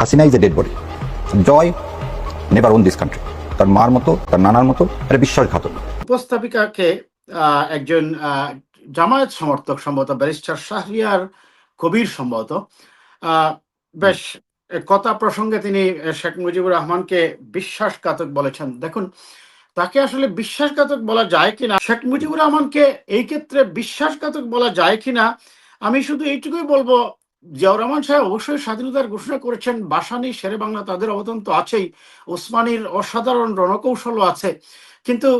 Hasina is a dead body Joy never own this country তার মার মতো, তার নানার মতো, এটা বিশ্বাসঘাতক। উপস্থাপিকাকে একজন জামায়াত সমর্থক, সম্ভবত ব্যারিস্টার শাহরিয়ার কবির সম্ভবত বেশ কথা প্রসঙ্গে তিনি শেখ মুজিবুর রহমানকে বিশ্বাসঘাতক বলেছেন। দেখুন, তাকে আসলে বিশ্বাসঘাতক বলা যায় কিনা, শেখ মুজিবুর রহমানকে এই ক্ষেত্রে বিশ্বাসঘাতক বলা যায় কিনা, আমি শুধু এইটুকুই বলব জিয়াউর রহমান সাহেব অবশ্যই স্বাধীনতার ঘোষণা করেছেন বাসানি শেরে বাংলা তাদের অবদান তো আছেই ওসমানীর অসাধারণ রণকৌশলও আছে। কিন্তু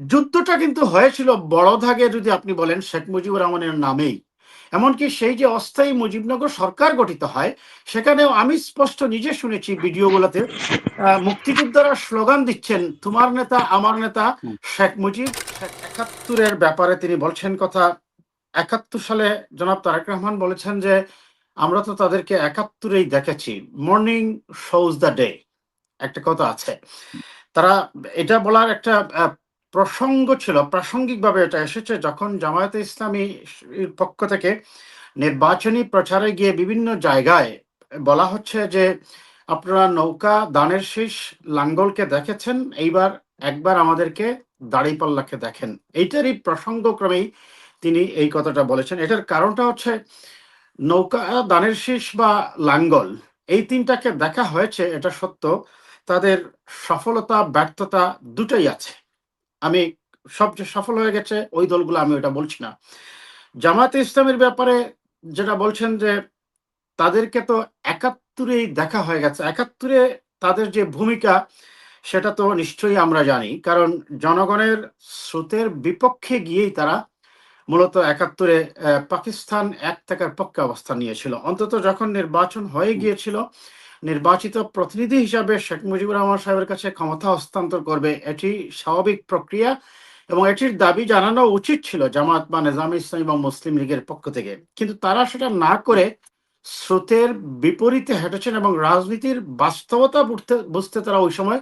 যুদ্ধটা কিন্তু হয়েছিল বড় ভাগে যদি আপনি বলেন শেখ মুজিবুর রহমানের নামেই। এমনকি সেই যে অস্থায়ী মুজিবনগর সরকার গঠিত হয় সেখানেও আমি স্পষ্ট নিজে শুনেছি ভিডিওগুলোতে আহ, মুক্তিযোদ্ধারা স্লোগান দিচ্ছেন তোমার নেতা আমার নেতা শেখ মুজিব একাত্তরের ব্যাপারে তিনি বলছেন কথা। একাত্তর সালে জনাব তারেক রহমান বলেছেন যে, আমরা তো তাদেরকে একাত্তরেই দেখেছি। Morning shows the day. একটা কথা আছে। তারা এটা বলার একটা প্রসঙ্গ ছিল, প্রাসঙ্গিকভাবে এটা এসেছে যখন জামায়াতে ইসলামী পক্ষ থেকে নির্বাচনী প্রচারে গিয়ে বিভিন্ন জায়গায় বলা হচ্ছে যে, আপনারা নৌকা দানের শীষ লাঙ্গলকে দেখেছেন, এইবার একবার আমাদেরকে দাড়িপাল্লাকে দেখেন। এইটারই প্রসঙ্গক্রমেই তিনি এই কথাটা বলেছেন। এটার কারণটা হচ্ছে নৌকা, দানের শীষ বা লাঙ্গল, এই তিনটাকে দেখা হয়েছে, এটা সত্য। তাদের সফলতা, ব্যর্থতা দুটোই আছে। আমি সবচেয়ে সফল হয়ে গেছে, ওই দলগুলো আমি ওটা বলছি না। জামাতে ইসলামের ব্যাপারে যেটা বলছেন যে, তাদেরকে তো একাত্তরেই দেখা হয়ে গেছে। একাত্তরে তাদের যে ভূমিকা, সেটা তো নিশ্চয়ই আমরা জানি। কারণ জনগণের স্রোতের বিপক্ষে গিয়েই তারা মূলত একাত্তরে পাকিস্তান এক থাকার পক্ষে অবস্থান নিয়েছিল। অন্তত যখন নির্বাচন হয়ে গিয়েছিল নির্বাচিত প্রতিনিধি হিসাবে শেখ মুজিবুর রহমান সাহেবের কাছে ক্ষমতা হস্তান্তর করবে এটি স্বাভাবিক প্রক্রিয়া এবং এটির দাবি জানানো উচিত ছিল জামাত বা নিজাম ইসলামী বা মুসলিম লীগের পক্ষ থেকে। কিন্তু তারা সেটা না করে স্রোতের বিপরীতে হেঁটেছেন এবং রাজনীতির বাস্তবতা বুঝতে বুঝতে তারা ওই সময়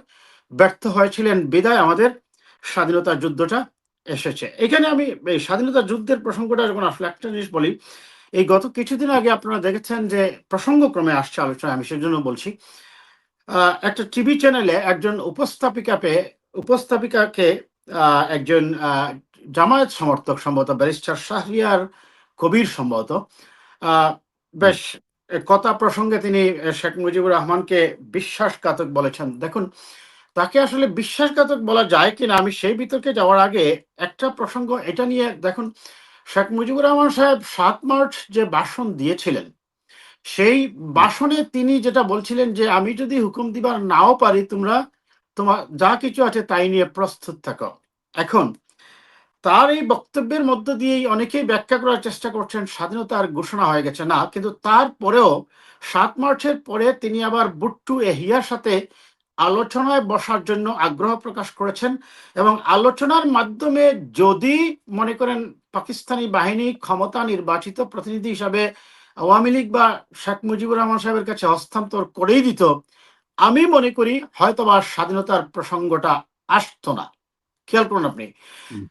ব্যর্থ হয়েছিলেন। বিদায় আমাদের স্বাধীনতা যুদ্ধটা। এসেছে। এখানে আমি এই স্বাধীনতা যুদ্ধের প্রসঙ্গটা যখন আসলে একটা জিনিস বলি এই গত কিছুদিন আগে আপনারা দেখেছেন যে প্রসঙ্গক্রমে আসছে আলোচনা আমি সেজন্য বলছি। একটা টিভি চ্যানেলে একজন উপস্থাপিকাকে আহ, একজন জামায়াত সমর্থক সম্ভবত ব্যারিস্টার শাহরিয়ার কবির সম্ভবত বেশ কথা প্রসঙ্গে তিনি শেখ মুজিবুর রহমানকে বিশ্বাসঘাতক বলেছেন। দেখুন তাকে আসলে বিশ্বাসঘাতক বলা যায় কিনা, আমি সেই বিতর্কে যাওয়ার আগে একটা প্রসঙ্গ এটা নিয়ে দেখুন, শেখ মুজিবুর রহমান সাহেব সাত মার্চ যে ভাষণ দিয়েছিলেন, সেই ভাষণে তিনি যেটা বলছিলেন যে, আমি যদি হুকুম দিবার নাও পারি, তোমরা তোমার যা কিছু আছে তাই নিয়ে প্রস্তুত থাকো। এখন, তার এই বক্তব্যের মধ্য দিয়েই অনেকেই ব্যাখ্যা করার চেষ্টা করছেন স্বাধীনতার ঘোষণা হয়ে গেছে না, কিন্তু তারপরেও সাত মার্চের পরে তিনি আবার বুট্টু এহিয়ার সাথে আলোচনায় বসার জন্য আগ্রহ প্রকাশ করেছেন এবং আলোচনার মাধ্যমে যদি মনে করেন পাকিস্তানি বাহিনী ক্ষমতা নির্বাচিত প্রতিনিধি হিসাবে আওয়ামী লীগ বা শেখ মুজিবুর রহমান সাহেবের কাছে হস্তান্তর করেই দিত আমি মনে করি হয়তোবা স্বাধীনতার প্রসঙ্গটা আসতো না। খেয়াল করুন আপনি।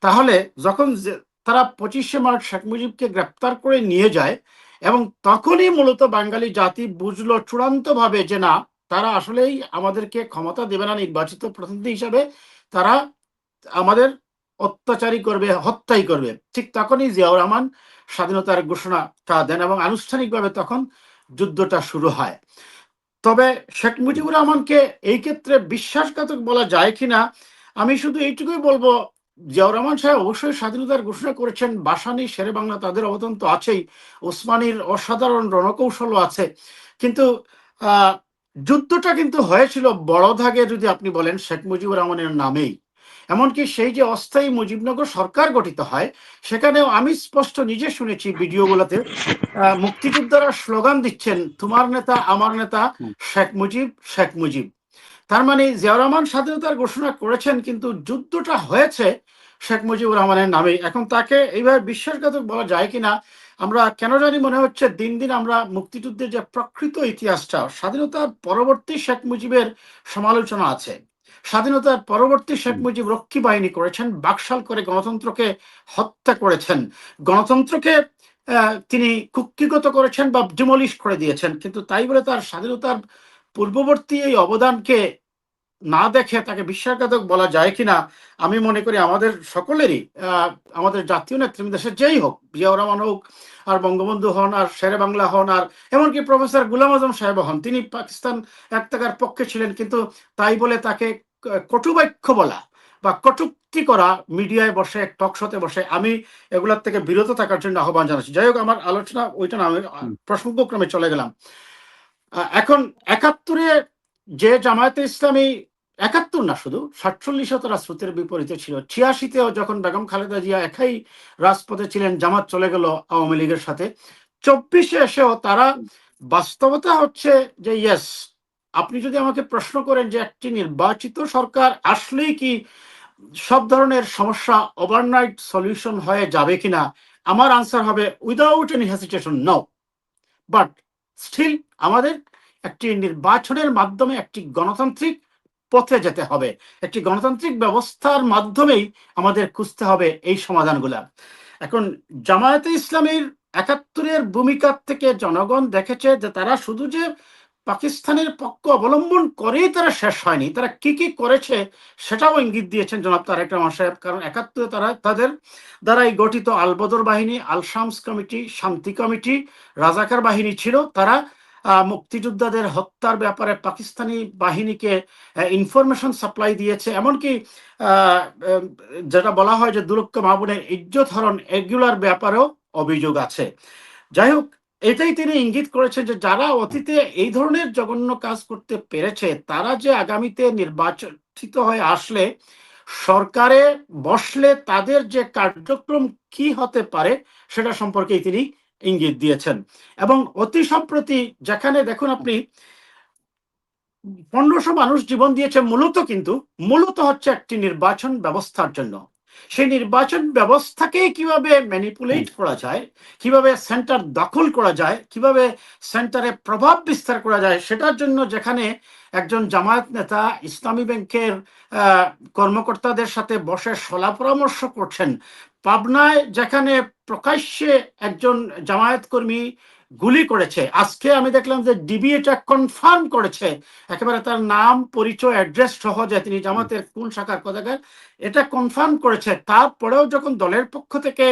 তাহলে যখন যে- তারা পঁচিশে মার্চ শেখ মুজিবকে গ্রেপ্তার করে নিয়ে যায় এবং তখনই মূলত বাঙালি জাতি বুঝলো চূড়ান্ত ভাবে যে না তারা আসলেই আমাদেরকে ক্ষমতা দেবে না নির্বাচিত প্রতিনিধি হিসাবে, তারা আমাদের অত্যাচারী করবে, হত্যাই করবে। ঠিক তখনই জিয়াউর রহমান স্বাধীনতার ঘোষণাটা দেন এবং আনুষ্ঠানিকভাবে তখন যুদ্ধটা শুরু হয়। তবে শেখ মুজিবুর রহমানকে এই ক্ষেত্রে বিশ্বাসঘাতক বলা যায় কিনা, আমি শুধু এইটুকুই বলব, জিয়াউর রহমান সাহেব অবশ্যই স্বাধীনতার ঘোষণা করেছেন, বাসানি, শেরে বাংলা তাদের অবদান তো আছেই, ওসমানীর অসাধারণ রণকৌশলও আছে। কিন্তু যুদ্ধটা কিন্তু হয়েছিল বড় ভাগে যদি আপনি বলেন শেখ মুজিবুর রহমানের নামেই। এমনকি সেই যে অস্থায়ী মুজিবনগর সরকার গঠিত হয় সেখানেও আমি স্পষ্ট নিজে শুনেছি ভিডিওগুলোতে মুক্তিযোদ্ধারা স্লোগান দিচ্ছেন তোমার নেতা আমার নেতা শেখ মুজিব শেখ মুজিব। তার মানে জিয়াউর রহমান স্বাধীনতার ঘোষণা করেছেন কিন্তু যুদ্ধটা হয়েছে শেখ মুজিবুর রহমানের নামে এখন তাকে এইভাবে বিশ্বাসঘাতক বলা যায় কিনা আমরা কেন জানি মনে হচ্ছে দিন দিন আমরা মুক্তিযুদ্ধের যে প্রকৃত ইতিহাসটা স্বাধীনতার পরবর্তী শেখ মুজিবের সমালোচনা আছে। স্বাধীনতার পরবর্তী শেখ মুজিব রক্ষী বাহিনী করেছেন বাকশাল করে গণতন্ত্রকে হত্যা করেছেন। গণতন্ত্রকে আহ, তিনি কুক্ষিগত করেছেন বা ডিমলিশ করে দিয়েছেন। কিন্তু তাই বলে তার স্বাধীনতার পূর্ববর্তী এই অবদানকে না দেখে তাকে বিশ্বাসঘাতক বলা যায় কিনা আমি মনে করি আমাদের সকলেরই আমাদের জাতীয় নেতৃবৃন্দ সে যেই হোক জিয়াউর রহমান হোক আর বঙ্গবন্ধু হন আর শেরে বাংলা হন আর এমনকি প্রফেসর গুলাম আজম সাহেব হন তিনি পাকিস্তান এক টাকার পক্ষে ছিলেন কিন্তু তাই বলে তাকে কটুবাক্য বলা বা কটুক্তি করা মিডিয়ায় বসে টক শোতে বসে আমি এগুলোর থেকে বিরত থাকার জন্য আহ্বান জানাচ্ছি। যাই হোক আমার আলোচনা ওইটা না আমি প্রসঙ্গক্রমে চলে গেলাম। এখন একাত্তরে যে জামায়াতে ইসলামী একাত্তর না শুধু, সাতচল্লিশে তারা স্রোতের বিপরীতে ছিল। ছিয়াশিতেও যখন বেগম খালেদা জিয়া একাই রাজপথে ছিলেন, জামাত চলে গেল আওয়ামী লীগের সাথে। চব্বিশে এসেও তারা বাস্তবতা হচ্ছে যে ইয়েস আপনি যদি আমাকে প্রশ্ন করেন যে একটি নির্বাচিত সরকার আসলেই কি সব ধরনের সমস্যা ওভারনাইট সলিউশন হয়ে যাবে কিনা, আমার আনসার হবে without any hesitation no but still আমাদের একটি নির্বাচনের মাধ্যমে একটি গণতান্ত্রিক পথে যেতে হবে। একটি গণতান্ত্রিক ব্যবস্থার মাধ্যমেই আমাদের খুঁজতে হবে এই সমাধানগুলা। এখন জামায়াতে ইসলামের একাত্তরের ভূমিকার থেকে জনগণ দেখেছে যে তারা শুধু যে পাকিস্তানের পক্ষ অবলম্বন করেই তারা শেষ হয়নি, তারা কি কি করেছে সেটাও ইঙ্গিত দিয়েছেন জনাব তারেক রহমান সাহেব। কারণ একাত্তরে তারা, তাদের দ্বারাই গঠিত আলবদর বাহিনী, আল শামস কমিটি, শান্তি কমিটি, রাজাকার বাহিনী ছিল। তারা মুক্তিযোদ্ধাদের হত্যার ব্যাপারে পাকিস্তানি বাহিনীকে ইনফরমেশন সাপ্লাই দিয়েছে। এমনকি যেটা বলা হয় যে দুরক্ষ মাহবুনের ইজ্জত হরণ এগুলার ব্যাপারেও অভিযোগ আছে। যাই হোক, এটাই তিনি ইঙ্গিত করেছেন যে যারা অতীতে এই ধরনের জঘন্য কাজ করতে পেরেছে, তারা যে আগামীতে নির্বাচিত হয়ে আসলে, সরকারে বসলে তাদের যে কার্যক্রম কি হতে পারে, সেটা সম্পর্কেই তিনি ইঙ্গিত দিয়েছেন। এবং অতি সম্প্রতি যেখানে দেখুন আপনি, পনেরোশো মানুষ জীবন দিয়েছে মূলত কিন্তু, মূলত হচ্ছে একটি নির্বাচন ব্যবস্থার জন্য। সেই নির্বাচন ব্যবস্থাকে কীভাবে ম্যানিপুলেট করা যায় কীভাবে সেন্টার দখল করা যায় কীভাবে সেন্টারে প্রভাব বিস্তার করা যায় সেটার জন্য যেখানে একজন জামায়াত নেতা ইসলামী ব্যাংকের আহ, কর্মকর্তাদের সাথে বসে সলা পরামর্শ করছেন। পাবনায় যেখানে প্রকাশ্যে একজন জামায়াত কর্মী গুলি করেছে। আজকে আমি দেখলাম যে ডিবি এটা কনফার্ম করেছে। একেবারে তার নাম পরিচয় অ্যাড্রেস সহ যে তিনি জামাতের কোন শাখার কথাকার এটা কনফার্ম করেছে। তারপরেও যখন দলের পক্ষ থেকে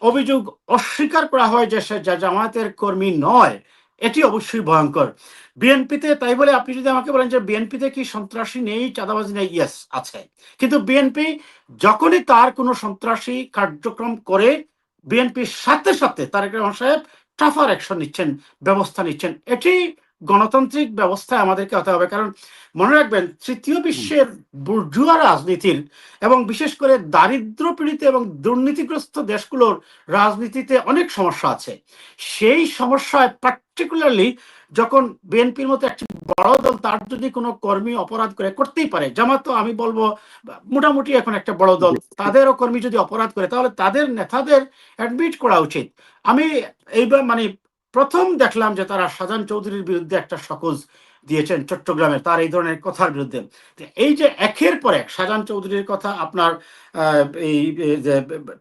অভিযোগ অস্বীকার করা হয় যে সে জা- জামায়াতের কর্মী নয় এটি অবশ্যই ভয়ঙ্কর। বিএনপিতে তাই বলে আপনি যদি আমাকে বলেন যে বিএনপিতে কি সন্ত্রাসী নেই চাঁদাবাজি নেই? ইয়েস আছে। কিন্তু বিএনপি যখনই তার কোনো সন্ত্রাসী কার্যক্রম করে বিএনপির সাথে সাথে তারেক রহমান সাহেব টাফার অ্যাকশন নিচ্ছেন ব্যবস্থা নিচ্ছেন। এটি গণতান্ত্রিক ব্যবস্থায় আমাদেরকে হতে হবে। কারণ মনে রাখবেন তৃতীয় বিশ্বের বুর্জুয়া রাজনীতির এবং বিশেষ করে দারিদ্র পীড়িত এবং দুর্নীতিগ্রস্ত দেশগুলোর রাজনীতিতে অনেক সমস্যা আছে। সেই সমস্যায় পার্টিকুলারলি যখন বিএনপির মতো একটি বড় দল তার যদি কোনো কর্মী অপরাধ করে করতেই পারে। জামাত তো আমি বলব মোটামুটি এখন একটা বড় দল। তাদেরও কর্মী যদি অপরাধ করে তাহলে তাদের নেতাদের অ্যাডমিট করা উচিত। আমি এইবার মানে প্রথম দেখলাম যে তারা শাহজাহান চৌধুরীর বিরুদ্ধে একটা সকোজ দিয়েছেন চট্টগ্রামে তার এই ধরনের কথার বিরুদ্ধে। এই যে একের পর এক শাহজাহান চৌধুরীর কথা আপনার এই যে,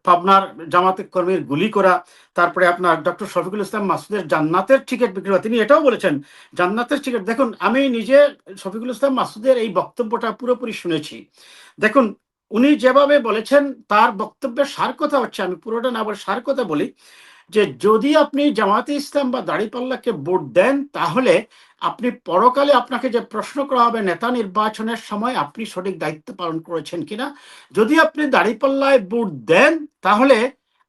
পাবনার জামাতে কর্মীর গুলি করা, তারপরে আপনার ডক্টর শফিকুল ইসলাম মাসুদের জান্নাতের টিকিট বিক্রি করা, তিনি এটাও বলেছেন, জান্নাতের টিকিট, দেখুন, আমি নিজে শফিকুল ইসলাম মাসুদের এই বক্তব্যটা পুরোপুরি শুনেছি। দেখুন, উনি যেভাবে বলেছেন, তার বক্তব্যের সার কথা হচ্ছে, আমি পুরোটা না বলে সার কথা বলি যে যদি আপনি জামাতে ইসলাম বা দাড়িপাল্লাকে ভোট দেন, তাহলে আপনি পরকালে আপনাকে যে প্রশ্ন করা হবে নেতা নির্বাচনের সময়, আপনি সঠিক দায়িত্ব পালন করেছেন কিনা? যদি আপনি দাড়িপাল্লায় ভোট দেন, তাহলে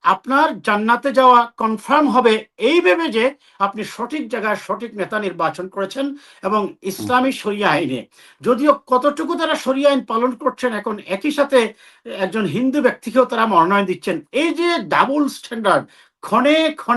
আপনার জান্নাতে যাওয়া কনফার্ম হবে এই ভেবে যে আপনি সঠিক জায়গায় সঠিক নেতা নির্বাচন করেছেন এবং ইসলামী সরিয়া আইনে। যদিও কতটুকু তারা শরিয়া আইন পালন করছেন, এখন একই সাথে একজন হিন্দু ব্যক্তিকেও তারা মনোনয়ন দিচ্ছেন। এই যে ডাবল স্ট্যান্ডার্ড ক্ষণে ক্ষণে